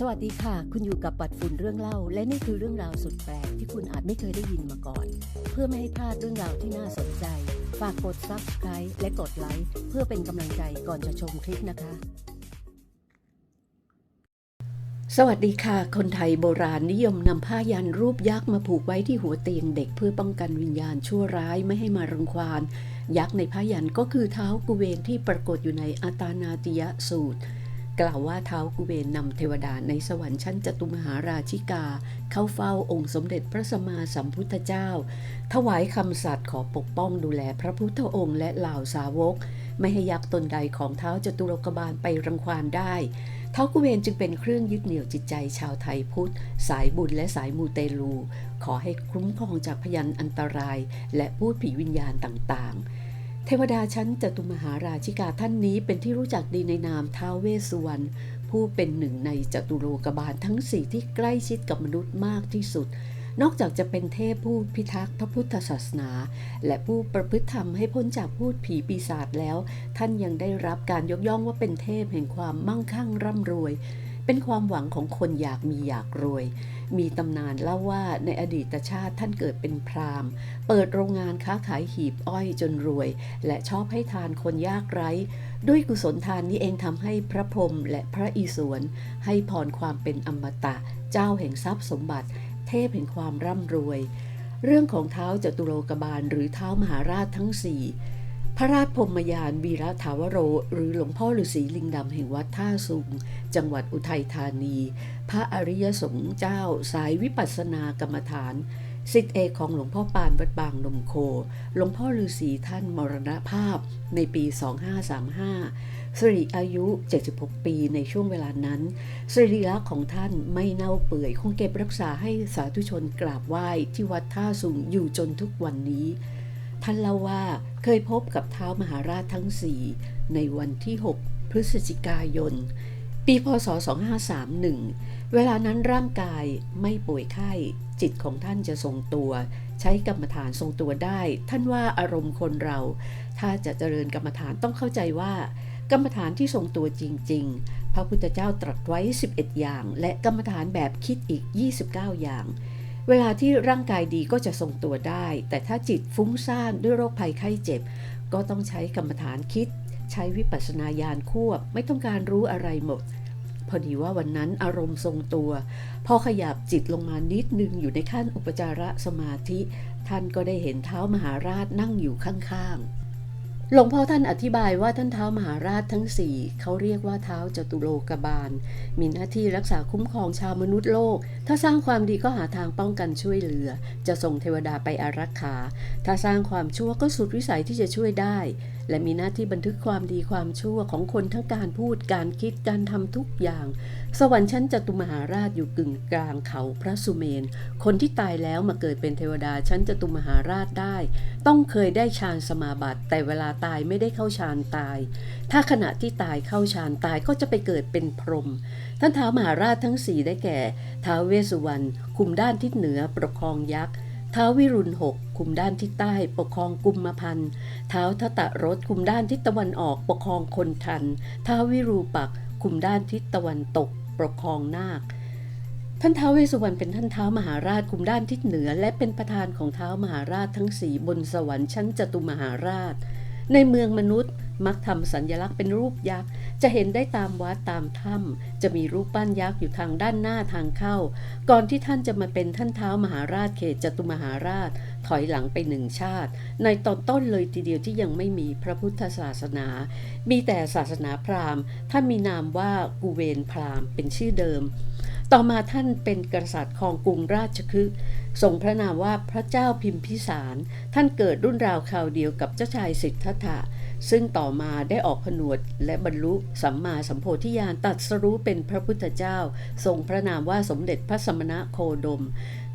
สวัสดีค่ะ คุณอยู่กับปัดฝุ่นเรื่องเล่า และนี่คือเรื่องราวสุดแปลกที่คุณอาจไม่เคยได้ยินมาก่อน เพื่อไม่ให้พลาดเรื่องราวที่น่าสนใจ ฝากกด subscribe และกดไลค์เพื่อเป็นกำลังใจก่อนจะชมคลิปนะคะ สวัสดีค่ะ คนไทยโบราณนิยมนำผ้ายันรูปยักษ์มาผูกไว้ที่หัวเตียงเด็กเพื่อป้องกันวิญญาณชั่วร้ายไม่ให้มารังควานยักษ์ในผ้ายันก็คือเท้ากุเวนที่ปรากฏอยู่ในอาตานาติยสูตร กล่าวว่าเท้ากุเวนนำเทวดาในสวรรค์ชั้นจตุมหาราชิกา เข้าเฝ้าองค์สมเด็จพระสัมมาสัมพุทธเจ้า ถวายคำสัตย์ขอปกป้องดูแลพระพุทธองค์และเหล่าสาวก ไม่ให้ยักษ์ตนใดของเท้าจตุโลกบาลไปรังควานได้เท้ากุเวนจึงเป็นเครื่องยึดเหนี่ยวจิตใจชาวไทยพุทธ สายบุญและสายมูเตลู ขอให้คุ้มครองจากพยันอันตราย และพูดผีวิญญาณต่างๆ เทวดาชั้นจตุมหาราชิกาท่านนี้เป็นที่รู้จักดีในนามท้าวเวสสุวรรณผู้เป็นหนึ่งในจตุโลกบาลทั้งสี่ที่ใกล้ชิดกับมนุษย์มากที่สุด นอกจากจะเป็นเทพผู้พิทักษ์พระพุทธศาสนา และผู้ประพฤติธรรมให้พ้นจากพูดผีปีศาจแล้ว ท่านยังได้รับการยกย่องว่าเป็นเทพแห่งความมั่งคั่งร่ำรวย เป็นความหวังของคนอยากมีอยากรวย มีตำนานเล่าว่าในอดีตชาติท่านเกิดเป็นพราหมณ์ เปิดโรงงานค้าขายหีบอ้อยจนรวย และชอบให้ทานคนยากไร้ ด้วยกุศลทานนี้เองทำให้พระพรหมและพระอิศวรให้พรความเป็นอมตะ เจ้าแห่งทรัพย์สมบัติ เทพแห่งความร่ำรวย เรื่องของเท้าจตุโลกบาลหรือเท้ามหาราชทั้งสี่ พระราชพรมยานวีระถาวโร หรือหลวงพ่อฤาษีลิงดำแห่งวัดท่าสุง จังหวัดอุทัยธานี พระอริยสงฆ์เจ้า สายวิปัสสนากรรมฐานสิทธิเอกของหลวงพ่อปานวัดบางนมโค หลวงพ่อฤาษีท่านมรณภาพในปี 2535สิริอายุ 76 ปีในช่วงเวลานั้นสิรีระของท่านไม่เน่าเปื่อย คงเก็บรักษาให้สาธุชนกราบไหว้ที่วัดท่าสุงอยู่จนทุกวันนี้ ท่านเล่าว่าเคยพบกับเท้ามหาราชทั้งสี่ในวันที่ 6 พฤศจิกายน ปีพศ 2531 เวลานั้นร่างกายไม่ป่วยไข้ จิตของท่านจะทรงตัว ใช้กรรมฐานทรงตัวได้ ท่านว่าอารมณ์คนเรา ถ้าจะเจริญกรรมฐานต้องเข้าใจว่า กรรมฐานที่ทรงตัวจริง ๆ พระพุทธเจ้าตรัสไว้ 11 อย่าง และกรรมฐานแบบคิดอีก 29 อย่าง เวลาที่ร่างกายดีก็จะทรงตัวได้ แต่ถ้าจิตฟุ้งซ่านด้วยโรคภัยไข้เจ็บ ก็ต้องใช้กรรมฐานคิด ใช้วิปัสสนาญาณควบ ไม่ต้องการรู้อะไรหมด พอดีว่าวันนั้นอารมณ์ทรงตัว พอขยับจิตลงมานิดนึงอยู่ในขั้นอุปจารสมาธิ ท่านก็ได้เห็นเท้ามหาราชนั่งอยู่ข้างๆ หลวงพ่อท่านอธิบายว่าท่านเท้ามหาราชทั้งสี่เขาเรียกว่าเท้าจตุโลกบาล มีหน้าที่รักษาคุ้มครองชาวมนุษย์โลก ถ้าสร้างความดีก็หาทางป้องกันช่วยเหลือ จะส่งเทวดาไปอารักขา ถ้าสร้างความชั่วก็สุดวิสัยที่จะช่วยได้ และมีหน้าที่บันทึกความดีความชั่วของคนทั้งการพูดการคิดการทำทุกอย่าง สวรรค์ชั้นจตุมหาราชอยู่กึ่งกลางเขาพระสุเมน คนที่ตายแล้วมาเกิดเป็นเทวดาชั้นจตุมหาราชได้ ต้องเคยได้ฌานสมาบัติ แต่เวลาตายไม่ได้เข้าฌานตาย ถ้าขณะที่ตายเข้าฌานตายก็จะไปเกิดเป็นพรหมท่านเท้ามหาราชทั้งสี่ได้แก่ท้าวเวสสุวรรณคุมด้านทิศเหนือปกครองยักษ์ ท้าววิรุณหกคุมด้านทิศใต้ปกครองกุมมพันธ์ท้าวทตะรถคุมด้านทิศตะวันออกปกครองคนทันท้าววิรูปักคุมด้านทิศตะวันตกปกครองนาคท่านท้าวเวสสุวรรณเป็นท่านเท้ามหาราชคุมด้านทิศเหนือ และเป็นประธานของเท้ามหาราชทั้งสี่บนสวรรค์ชั้นจตุมหาราช ในเมืองมนุษย์มักทำสัญลักษณ์เป็นรูปยักษ์ จะเห็นได้ตามวัดตามถ้ำจะมีรูปปั้นยักษ์อยู่ทางด้านหน้าทางเข้า ก่อนที่ท่านจะมาเป็นท่านเท้ามหาราชเขตจตุมหาราช ถอยหลังไปหนึ่งชาติ ในตอนต้นเลยทีเดียวที่ยังไม่มีพระพุทธศาสนา มีแต่ศาสนาพราหมณ์ ท่านมีนามว่ากุเวนพราหมณ์เป็นชื่อเดิม ต่อมาท่านเป็นกษัตริย์ของกรุงราชคฤห์ ทรงพระนามว่าพระเจ้าพิมพิสาร ท่านเกิดรุ่นราวคราวเดียวกับเจ้าชายสิทธัตถะ ซึ่งต่อมาได้ออกผนวดและบรรลุสัมมาสัมโพธิญาณตัดสรู้เป็นพระพุทธเจ้า ทรงพระนามว่าสมเด็จพระสมณะโคดม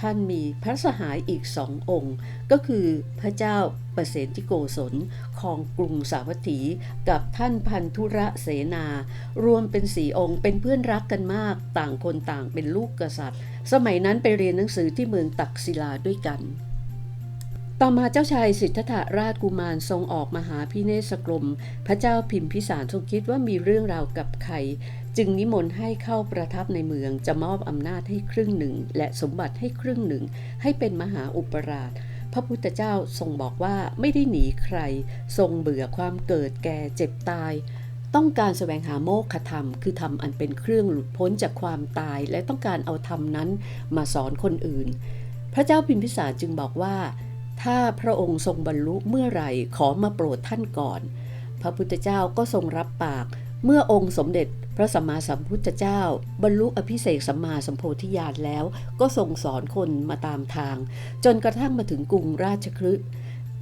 ท่านมีพระสหายอีกสององค์ ก็คือพระเจ้าประเสนทิโกศลของกรุงสาวัตถี กับท่านพันธุระเสนา รวมเป็นสี่องค์เป็นเพื่อนรักกันมาก ต่างคนต่างเป็นลูกกษัตริย์ สมัยนั้นไปเรียนหนังสือที่เมืองตักศิลาด้วยกัน ต่อมาเจ้าชายสิทธัตถราชกุมารทรงออกมาหาพิเนศกรม พระเจ้าพิมพิสารทรงคิดว่ามีเรื่องราวกับใคร จึงนิมนต์ให้เข้าประทับในเมืองจะมอบอำนาจให้ครึ่งหนึ่ง และสมบัติให้ครึ่งหนึ่ง ให้เป็นมหาอุปราชพระพุทธเจ้าทรงบอกว่าไม่ได้หนีใคร ทรงเบื่อความเกิดแก่เจ็บตาย ต้องการแสวงหาโมฆะธรรม คือธรรมอันเป็นเครื่องหลุดพ้นจากความตาย และต้องการเอาธรรมนั้นมาสอนคนอื่น พระเจ้าพิมพิสารจึงบอกว่า ถ้าพระองค์ทรงบรรลุเมื่อไหร่ขอมาโปรดท่านก่อน พระพุทธเจ้าก็ทรงรับปาก เมื่อองค์สมเด็จพระสัมมาสัมพุทธเจ้า บรรลุอภิเษกสัมมาสัมโพธิญาณแล้ว ก็ทรงสอนคนมาตามทาง จนกระทั่งมาถึงกรุงราชคฤห์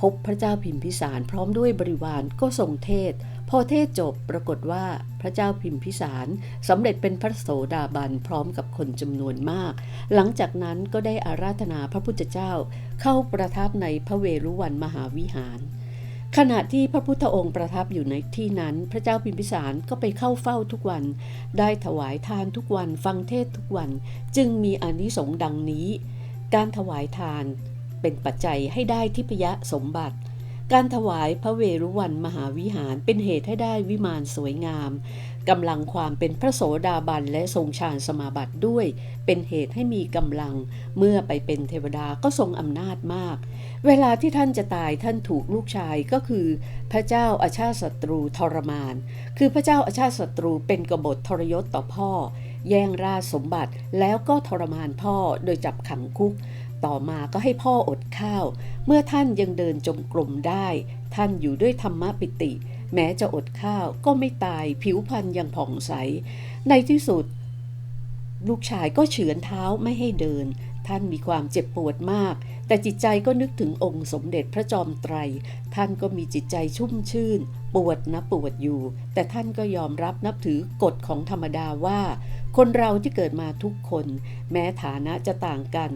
พบพระเจ้าพิมพิสารพร้อมด้วยบริวารก็ทรงเทศ พอเทศจบปรากฏว่าพระเจ้าพิมพิสารสำเร็จเป็นพระโสดาบันพร้อมกับคนจำนวนมาก หลังจากนั้นก็ได้อาราธนาพระพุทธเจ้าเข้าประทับในพระเวรุวันมหาวิหาร ขณะที่พระพุทธองค์ประทับอยู่ในที่นั้น พระเจ้าพิมพิสารก็ไปเข้าเฝ้าทุกวัน ได้ถวายทานทุกวันฟังเทศทุกวันจึงมีอนิสงส์ดังนี้ การถวายทานเป็นปัจจัยให้ได้ทิพยสมบัติ การถวายพระเวรุวันมหาวิหารเป็นเหตุให้ได้วิมานสวยงามกำลังความเป็นพระโสดาบันและทรงฌานสมาบัติด้วย เป็นเหตุให้มีกำลัง เมื่อไปเป็นเทวดาก็ทรงอำนาจมาก เวลาที่ท่านจะตายท่านถูกลูกชายก็คือ พระเจ้าอาชาติศัตรูทรมาน คือพระเจ้าอาชาติศัตรูเป็นกบฏทรยศต่อพ่อ แย่งราชสมบัติแล้วก็ทรมานพ่อโดยจับขังคุก ต่อมาก็ให้พ่ออดข้าว เมื่อท่านยังเดินจงกรมได้ ท่านอยู่ด้วยธรรมปิติ แม้จะอดข้าวก็ไม่ตายผิวพรรณยังผ่องใส ในที่สุด ลูกชายก็เฉือนเท้าไม่ให้เดิน ท่านมีความเจ็บปวดมาก แต่จิตใจก็นึกถึงองค์สมเด็จพระจอมไตร ท่านก็มีจิตใจชุ่มชื่น ปวดนะปวดอยู่ แต่ท่านก็ยอมรับนับถือกฎของธรรมดาว่า คนเราที่เกิดมาทุกคน แม้ฐานะจะต่างกัน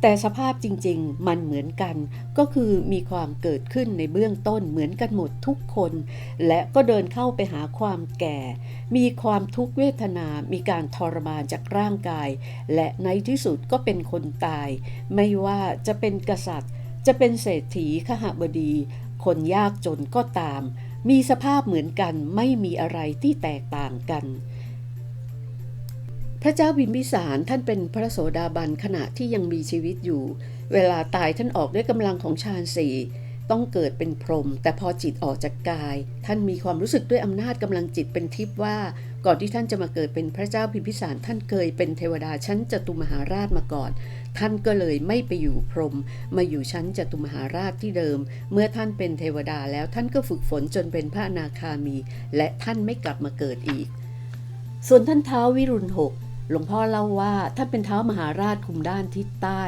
แต่สภาพจริงๆ มันเหมือนกัน ก็คือมีความเกิดขึ้นในเบื้องต้นเหมือนกันหมดทุกคน และก็เดินเข้าไปหาความแก่ มีความทุกขเวทนา มีการทรมานจากร่างกาย และในที่สุดก็เป็นคนตาย ไม่ว่าจะเป็นกษัตริย์ จะเป็นเศรษฐีขหบดี คนยากจนก็ตาม มีสภาพเหมือนกันไม่มีอะไรที่แตกต่างกัน ระเจ้าบิมพิสารท่านเป็นพระโสดาบันขณะที่ยังมีชีวิตอยู่ เวลาตายท่านออกด้วยกำลังของฌานสี่ต้องเกิดเป็นพรหมแต่พอจิตออกจากกาย ท่านมีความรู้สึกด้วยอำนาจกำลังจิตเป็นทิพย์ว่า ก่อนที่ท่านจะมาเกิดเป็นพระเจ้าพิมพิสาร ท่านเคยเป็นเทวดาชั้นจตุมหาราชมาก่อน ท่านก็เลยไม่ไปอยู่พรหมมาอยู่ชั้นจตุมหาราชที่เดิม เมื่อท่านเป็นเทวดาแล้วท่านก็ฝึกฝนจนเป็นพระอนาคามี และท่านไม่กลับมาเกิดอีก ส่วนท่านเท้าววิรุณหก หลวงพ่อเล่าว่าท่านเป็นเท้ามหาราชคุมด้านทิศใต้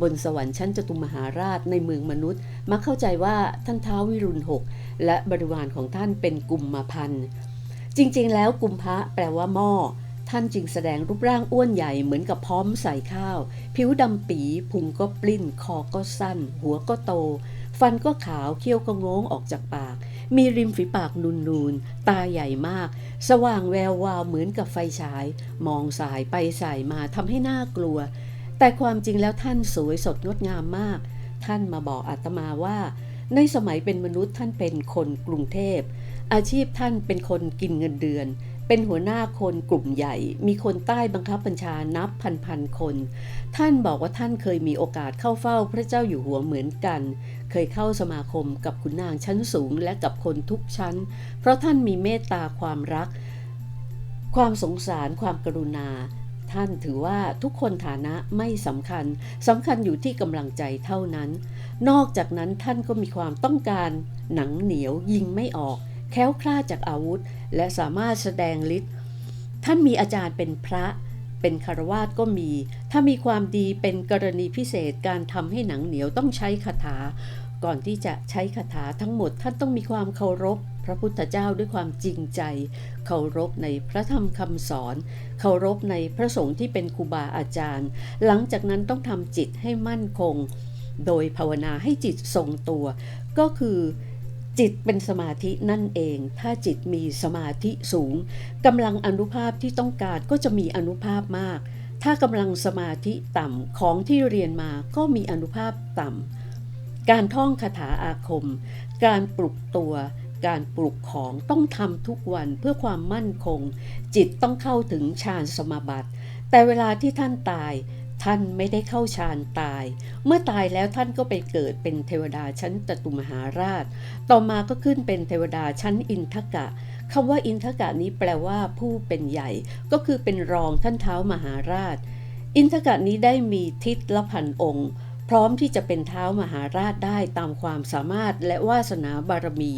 บนสวรรค์ชั้นจตุมหาราชในเมืองมนุษย์ มักเข้าใจว่าท่านเท้าววิรุณหกและบริวารของท่านเป็นกุมมาพันธ์จริงๆ แล้วกุมพระแปลว่าหม้อท่านจึงแสดงรูปร่างอ้วนใหญ่เหมือนกับพร้อมใส่ข้าว ผิวดำปีพุงก็ปลิ้น คอก็สั้น หัวก็โต ฟันก็ขาวเขี้ยวก็งงออกจากปาก มีริมฝีปากนูนๆ ตาใหญ่มาก สว่างแวววาวเหมือนกับไฟฉาย มองสายไปสายมาทำให้น่ากลัว แต่ความจริงแล้วท่านสวยสดงดงามมาก ท่านมาบอกอาตมาว่า ในสมัยเป็นมนุษย์ท่านเป็นคนกรุงเทพ อาชีพท่านเป็นคนกินเงินเดือน เป็นหัวหน้าคนกลุ่มใหญ่ มีคนใต้บังคับบัญชานับพันพันคน ท่านบอกว่าท่านเคยมีโอกาสเข้าเฝ้าพระเจ้าอยู่หัวเหมือนกัน เคยเข้าสมาคมกับขุนนางชั้นสูงและกับคนทุกชั้น เพราะท่านมีเมตตาความรัก ความสงสารความกรุณา ท่านถือว่าทุกคนฐานะไม่สำคัญสำคัญอยู่ที่กำลังใจเท่านั้น นอกจากนั้นท่านก็มีความต้องการหนังเหนียวยิงไม่ออก แค้วคลาดจากอาวุธ และสามารถแสดงฤทธิ์ท่านมีอาจารย์เป็นพระ เป็นคารวาสก็มี ถ้ามีความดีเป็นกรณีพิเศษการทำให้หนังเหนียวต้องใช้คาถา ก่อนที่จะใช้คาถาทั้งหมดท่านต้องมีความเคารพ พระพุทธเจ้าด้วยความจริงใจ เคารพในพระธรรมคำสอน เคารพในพระสงฆ์ที่เป็นครูบาอาจารย์ หลังจากนั้นต้องทำจิตให้มั่นคง โดยภาวนาให้จิตทรงตัว ก็คือ จิตเป็นสมาธินั่นเอง ถ้าจิตมีสมาธิสูงกำลังอนุภาพที่ต้องการก็จะมีอนุภาพมาก ถ้ากำลังสมาธิต่ำของที่เรียนมาก็มีอนุภาพต่ำ การท่องคาถาอาคม การปลุกตัว การปลุกของต้องทำทุกวันเพื่อความมั่นคง จิตต้องเข้าถึงฌานสมาบัติ แต่เวลาที่ท่านตาย ท่านไม่ได้เข้าฌานตาย เมื่อตายแล้วท่านก็ไปเกิดเป็นเทวดาชั้นจตุมหาราช ต่อมาก็ขึ้นเป็นเทวดาชั้นอินทกะคำว่าอินทกะนี้แปลว่าผู้เป็นใหญ่ ก็คือเป็นรองท่านเท้ามหาราช อินทกะนี้ได้มีทิศละพันองค์ พร้อมที่จะเป็นเท้ามหาราชได้ตามความสามารถและวาสนาบารมี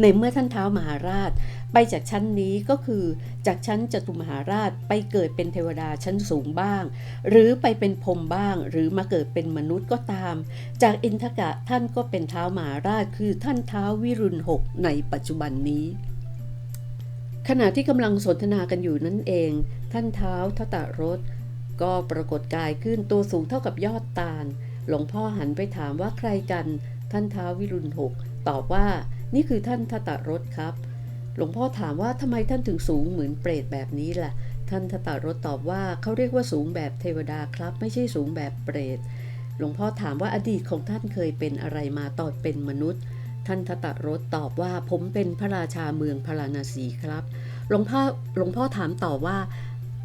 ในเมื่อท่านเท้ามหาราช ไปจากชั้นนี้ก็คือจากชั้นจตุมหาราชไปเกิดเป็นเทวดาชั้นสูงบ้าง หรือไปเป็นพรมบ้าง หรือมาเกิดเป็นมนุษย์ก็ตาม จากอินทกะท่านก็เป็นเท้ามหาราชคือท่านเท้าวิรุณหกในปัจจุบันนี้ขณะที่กำลังสนทนากันอยู่นั่นเอง ท่านเท้าทตรสก็ปรากฏกายขึ้นตัวสูงเท่ากับยอดตาล หลวงพ่อหันไปถามว่าใครกัน ท่านเท้าวิรุณหก ตอบว่า นี่คือท่านทตรสครับ หลวงพ่อถามว่าทำไมท่านถึงสูงเหมือนเปรตแบบนี้ล่ะ ท่านทตรสตอบว่าเขาเรียกว่าสูงแบบเทวดาครับ ไม่ใช่สูงแบบเปรต หลวงพ่อถามว่าอดีตของท่านเคยเป็นอะไรมาตอนเป็นมนุษย์ ท่านทตรสตอบว่าผมเป็นพระราชาเมืองพาราณสีครับ หลวงพ่อหลวงพ่อถามต่อว่า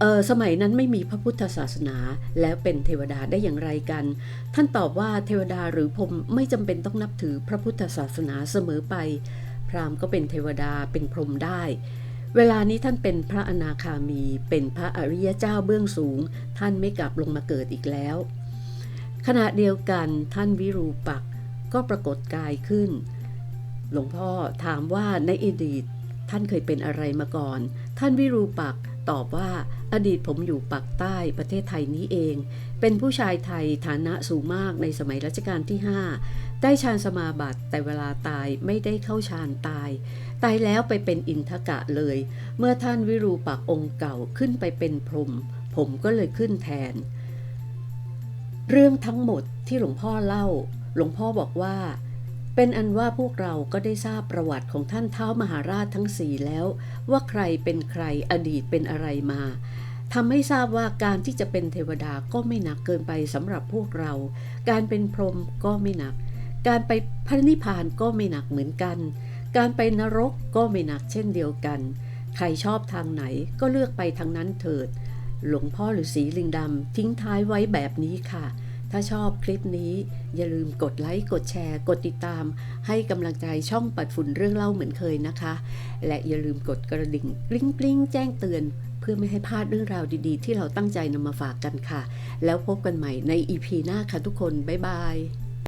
เออสมัยนั้นไม่มีพระพุทธศาสนาแล้วเป็นเทวดาได้อย่างไรกัน ท่านตอบว่าเทวดาหรือพรมไม่จำเป็นต้องนับถือพระพุทธศาสนาเสมอไป พราหมณ์ก็เป็นเทวดาเป็นพรหมได้ เวลานี้ท่านเป็นพระอนาคามี เป็นพระอริยเจ้าเบื้องสูง ท่านไม่กลับลงมาเกิดอีกแล้ว ขณะเดียวกันท่านวิรูปักษ์ก็ปรากฏกายขึ้น หลวงพ่อถามว่าในอดีตท่านเคยเป็นอะไรมาก่อน ท่านวิรูปักษ์ ตอบว่าอดีตผมอยู่ปากใต้ประเทศไทยนี้เอง เป็นผู้ชายไทยฐานะสูงมากในสมัยรัชกาลที่ 5 ได้ฌานสมาบัติแต่เวลาตายไม่ได้เข้าฌานตาย ตายแล้วไปเป็นอินทกะเลย เมื่อท่านวิรูปักองค์เก่าขึ้นไปเป็นพรหมผมก็เลยขึ้นแทน เรื่องทั้งหมดที่หลวงพ่อเล่า หลวงพ่อบอกว่า เป็นอันว่าพวกเราก็ได้ทราบประวัติของท่านเท้ามหาราชทั้งสี่แล้ว ว่าใครเป็นใครอดีตเป็นอะไรมาทำให้ทราบว่าการที่จะเป็นเทวดาก็ไม่หนักเกินไปสำหรับพวกเรา การเป็นพรหมก็ไม่หนัก การไปพระนิพพานก็ไม่หนักเหมือนกัน การไปนรกก็ไม่หนักเช่นเดียวกัน ใครชอบทางไหนก็เลือกไปทางนั้นเถิด หลวงพ่อหรือสีลิงดำทิ้งท้ายไว้แบบนี้ค่ะ ถ้าชอบคลิปนี้ อย่าลืมกดไลค์ กดแชร์ กดติดตาม ให้กำลังใจช่องปัดฝุ่นเรื่องเล่าเหมือนเคยนะคะ และอย่าลืมกดกระดิ่งกริ๊งกริ๊งแจ้งเตือน เพื่อไม่ให้พลาดเรื่องราวดีๆ ที่เราตั้งใจนำมาฝากกันค่ะ แล้วพบกันใหม่ใน EP หน้าค่ะทุกคน บ๊ายบาย